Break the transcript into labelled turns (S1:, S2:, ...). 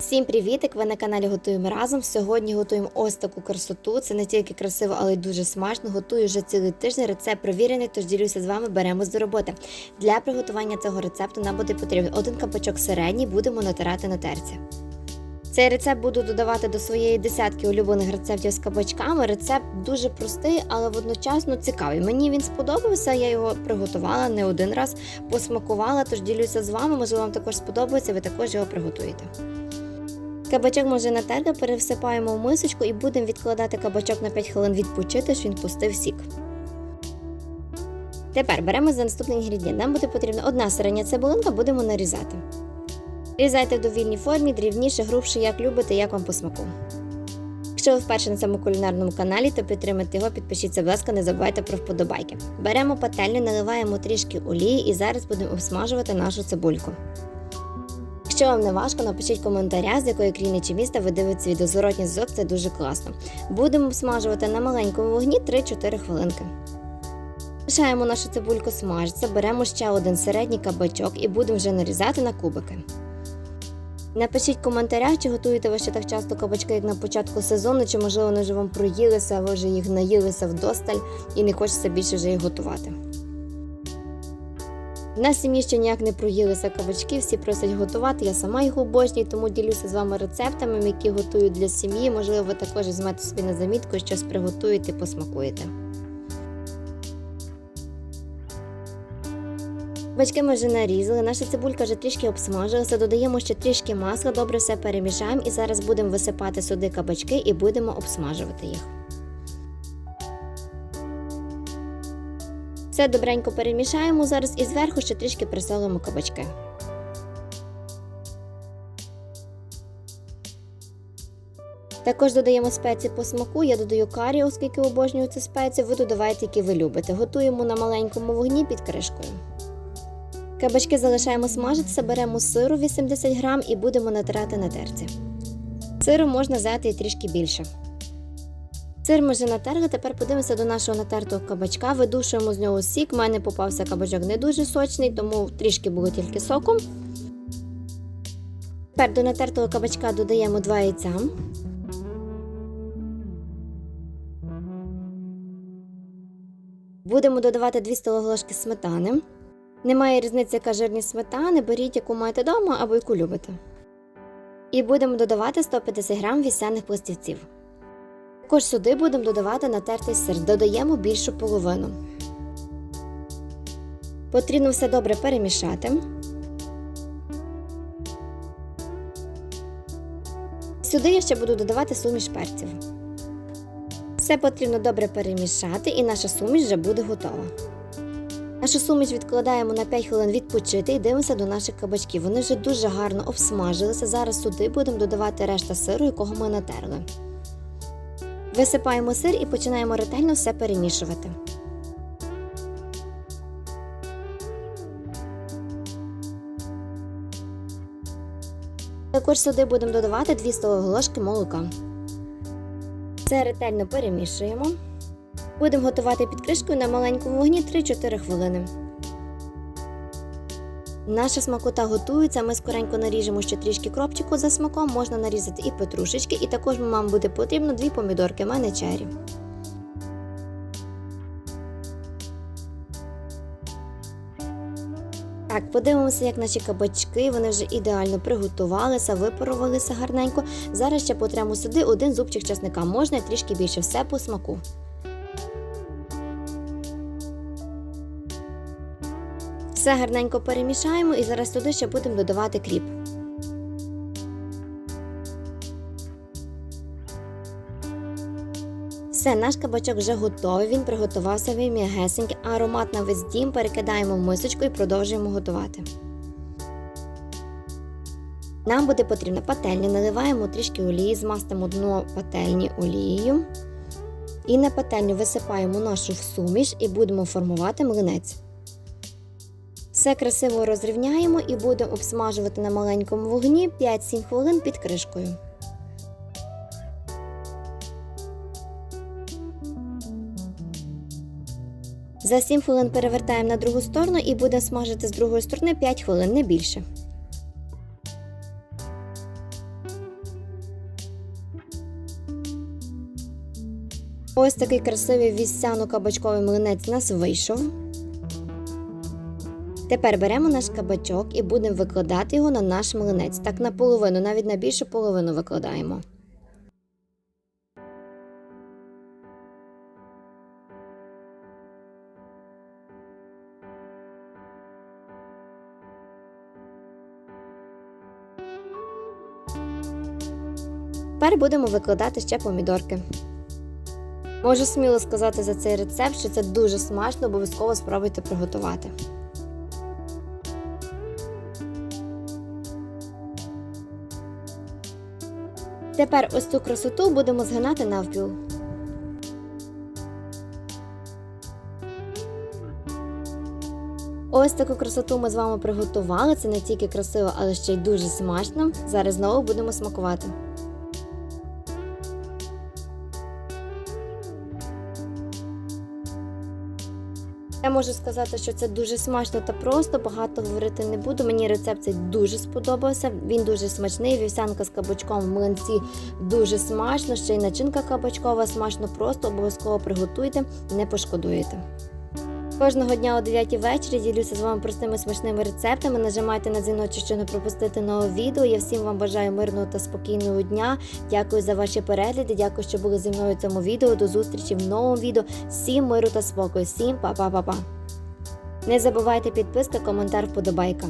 S1: Всім привітик! Ви на каналі Готуємо разом. Сьогодні готуємо ось таку красоту. Це не тільки красиво, але й дуже смачно. Готую вже цілий тиждень. Рецепт провірений, тож ділюся з вами. Беремось до роботи. Для приготування цього рецепту нам буде потрібен один капачок середній, будемо натирати на терці. Цей рецепт буду додавати до своєї десятки улюблених рецептів з кабачками. Рецепт дуже простий, але водночасно цікавий. Мені він сподобався, я його приготувала не один раз, посмакувала, тож ділюся з вами. Можливо, вам також сподобається, ви також його приготуєте. Кабачок може натерти, пересипаємо в мисочку і будемо відкладати кабачок на 5 хвилин відпочити, щоб він пустив сік. Тепер беремо за наступний інгредієнт. Нам буде потрібна одна середня цибулинка, будемо нарізати. Різайте в довільній формі, дрібніше, грубше, як любите, як вам по смаку. Якщо ви вперше на цьому кулінарному каналі, то підтримайте його, підпишіться, будь ласка, не забувайте про вподобайки. Беремо пательню, наливаємо трішки олії і зараз будемо обсмажувати нашу цибульку. Якщо вам не важко, напишіть коментаря, з якої країни чи міста ви дивитеся відео. Зворотній зв'язок це дуже класно. Будемо обсмажувати на маленькому вогні 3-4 хвилинки. Лишаємо нашу цибульку смажитися, беремо ще один середній кабачок і будемо вже нарізати на кубики. Напишіть в коментарях, чи готуєте ви ще так часто кабачки, як на початку сезону, чи можливо вони вже вам проїлися, ви вже їх наїлися вдосталь і не хочеться більше вже їх готувати. В нас сім'ї ще ніяк не проїлися кабачки, всі просять готувати. Я сама їх обожнюю, тому ділюся з вами рецептами, які готую для сім'ї. Можливо, ви також візьмете собі на замітку, щось приготуєте, посмакуєте. Бачки ми вже нарізали, наша цибулька вже трішки обсмажилася, додаємо ще трішки масла, добре все перемішаємо і зараз будемо висипати сюди кабачки і будемо обсмажувати їх. Все добренько перемішаємо зараз і зверху ще трішки присолимо кабачки. Також додаємо спеції по смаку. Я додаю карі, оскільки обожнюю цю спецію. Ви додавайте, які ви любите. Готуємо на маленькому вогні під кришкою. Кабачки залишаємо смажитися, беремо сиру 80 грам і будемо натирати на терці. Сиру можна взяти і трішки більше. Сир ми вже натерли, тепер подивимося до нашого натертого кабачка. Видушуємо з нього сік. У мене попався кабачок не дуже сочний, тому трішки було тільки соком. Тепер до натертого кабачка додаємо 2 яйця. Будемо додавати 2 столові ложки сметани. Немає різниці, яка жирність сметани, беріть, яку маєте вдома або яку любите. І будемо додавати 150 грам вісяних пластівців. Також сюди будемо додавати натертий сир, додаємо більшу половину. Потрібно все добре перемішати. Сюди я ще буду додавати суміш перців. Все потрібно добре перемішати, і наша суміш вже буде готова. Нашу суміш відкладаємо на 5 хвилин відпочити і дивимося до наших кабачків. Вони вже дуже гарно обсмажилися. Зараз сюди будемо додавати решта сиру, якого ми натерли. Висипаємо сир і починаємо ретельно все перемішувати. Також сюди будемо додавати 2 столові ложки молока. Все ретельно перемішуємо. Будемо готувати під кришкою на маленькому вогні 3-4 хвилини. Наша смакота готується. Ми скоренько наріжемо ще трішки кропчику за смаком, можна нарізати і петрушечки, і також вам буде потрібно дві помідорки, в мене чері. Так, подивимося, як наші кабачки, вони вже ідеально приготувалися, випарувалися гарненько. Зараз ще потремо сюди один зубчик чесника, можна трішки більше, все по смаку. Все гарненько перемішаємо і зараз туди ще будемо додавати кріп. Все, наш кабачок вже готовий, він приготувався він м'ягесенький, аромат на весь дім перекидаємо в мисочку і продовжуємо готувати. Нам буде потрібна пательня, наливаємо трішки олії, змастимо дно пательні олією. І на пательню висипаємо нашу суміш і будемо формувати млинець. Все красиво розрівняємо і будемо обсмажувати на маленькому вогні 5-7 хвилин під кришкою. За 7 хвилин перевертаємо на другу сторону і будемо смажити з другої сторони 5 хвилин, не більше. Ось такий красивий вісяно-кабачковий млинець у нас вийшов. Тепер беремо наш кабачок і будемо викладати його на наш млинець. Так наполовину, навіть на більшу половину викладаємо. Тепер будемо викладати ще помідорки. Можу сміло сказати за цей рецепт, що це дуже смачно, обов'язково спробуйте приготувати. Тепер ось цю красоту будемо згинати навпіл. Ось таку красоту ми з вами приготували. Це не тільки красиво, але ще й дуже смачно. Зараз знову будемо смакувати. Я можу сказати, що це дуже смачно та просто, багато говорити не буду. Мені рецепт цей дуже сподобався. Він дуже смачний. Вівсянка з кабачком в млинці дуже смачно. Ще й начинка кабачкова смачно, просто обов'язково приготуйте, не пошкодуєте. Кожного дня о 9 вечора ділюся з вами простими смачними рецептами. Нажимайте на дзвіночок, щоб не пропустити нове відео. Я всім вам бажаю мирного та спокійного дня. Дякую за ваші перегляди. Дякую, що були зі мною в цьому відео. До зустрічі в новому відео. Всім миру та спокою. Всім па-па-па-па. Не забувайте підписка, коментар, вподобайка.